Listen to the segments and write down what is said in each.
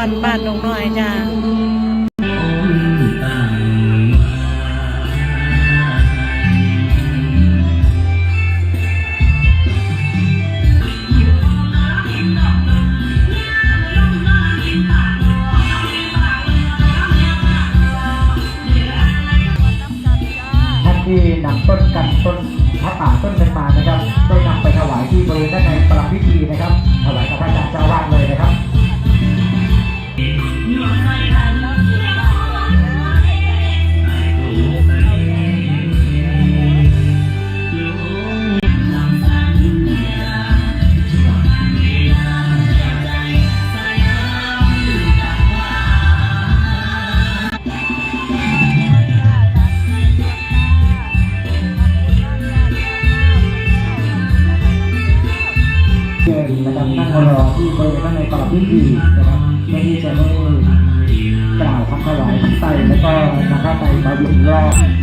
อนบ้านดงน้อยจ้า ที่บริเวณด้านในประลับพิธีนะครับเพื่อที่จะได้กล่าวคำถวายใส่แล้วก็นะครับไปบายุรอบ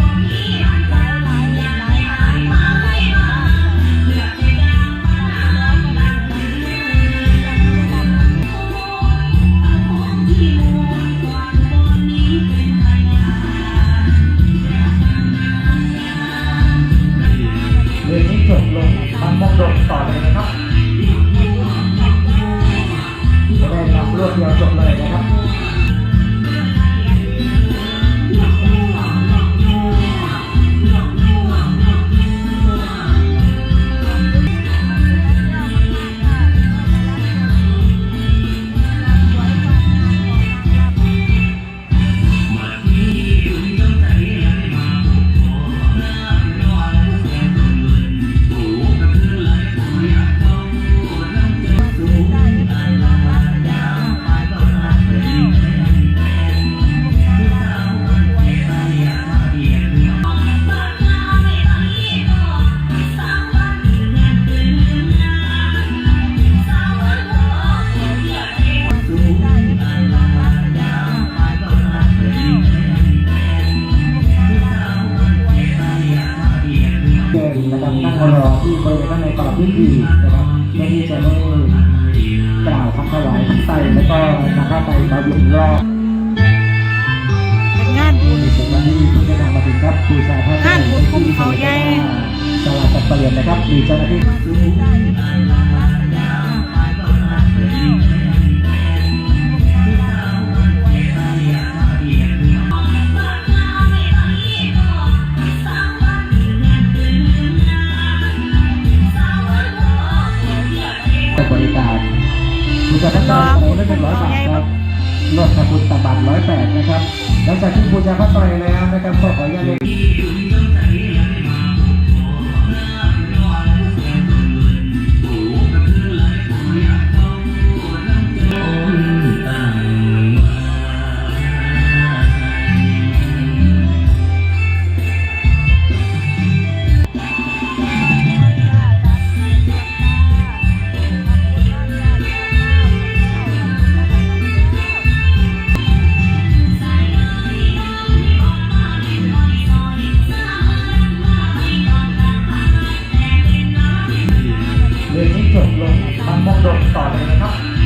นั่งรอที่บริเวณด้านในประลับพิธีนะครับเพื่อที่จะได้กล่าวคำถวายใส่แล้วก็นะครับไปมาบุญรอบเป็นงานบุญในส่วนที่ที่ได้ทำมาถึงครับครูชาท่านท่านบุญคุ้มเขาใหญ่ตลาจัดเปลี่ยนนะครับมีเจ้าหน้าที่ จากที่บูชาพระไตรแล้วนะครับก็ขอ มอง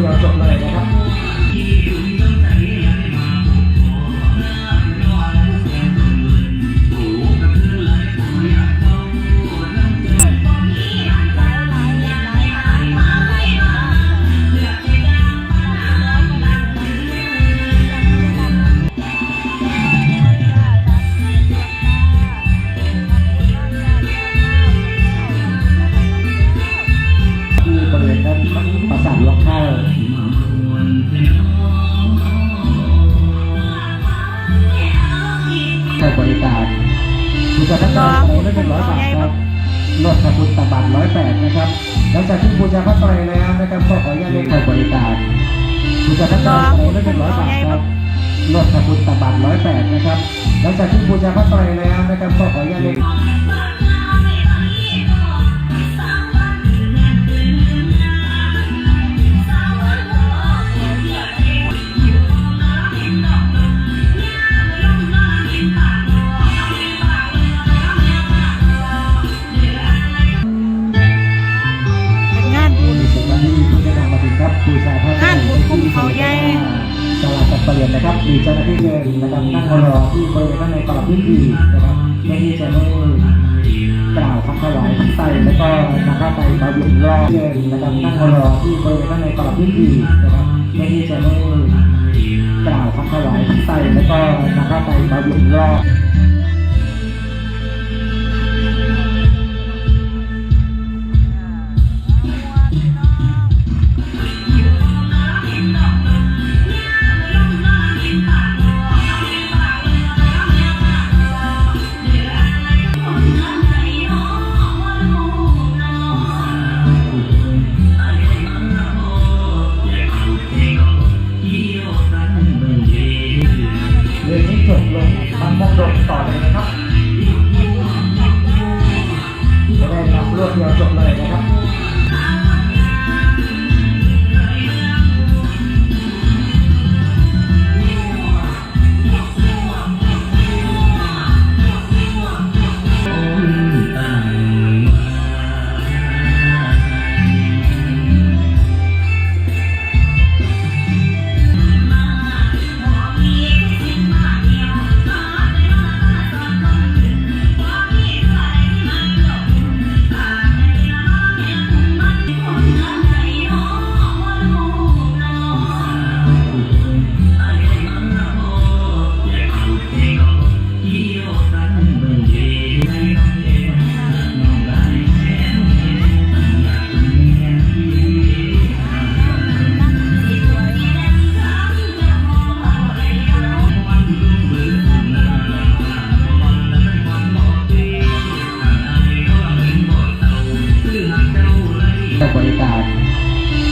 เดียวจบเลยนะครับ จะทั้งสองได้เป็นร้อยบาทครับลดขบุญตบัตรร้อยแปดนะครับหลังจากที่บูชาพระไตรแล้วนะครับก็ขออนุญาตเรียกเข้าบริการคุณจะทั้งสองได้เป็นร้อยบาทครับลดขบุญตบัตรร้อยแปดนะครับหลังจากที่บูชาพระไตรแล้วนะครับก็ขออนุญาตเรียก นะครับมีเจ้าหน้าที่เดินนะครับนั่งรอที่บริเวณด้านในประลับพิธีนะครับเพื่อที่จะได้กล่าวคำถวายไตรแล้วก็นะครับไปบาบินรอบเดินนะครับนั่งรอที่บริเวณด้านในประลับพิธีนะครับเพื่อที่จะได้กล่าวคำถวายไตรแล้วก็นะครับไปบาบินรอบ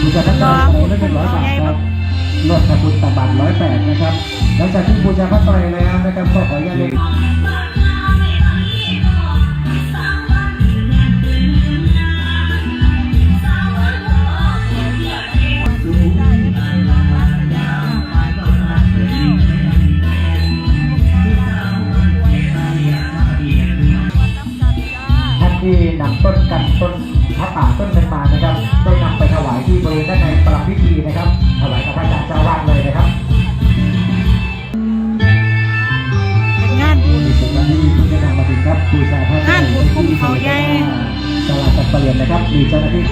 คุณจะทั้งสองได้เป็นร้อยบาทครับลดขบุญตบัตรร้อยแปดนะครับ หลังจากที่บูชาพระไตรแล้วนะครับก็ขออนุญาตเรียกท่านที่นำต้นกันต้น เปลี่ยนนะครับ มีเจ้าหน้าที่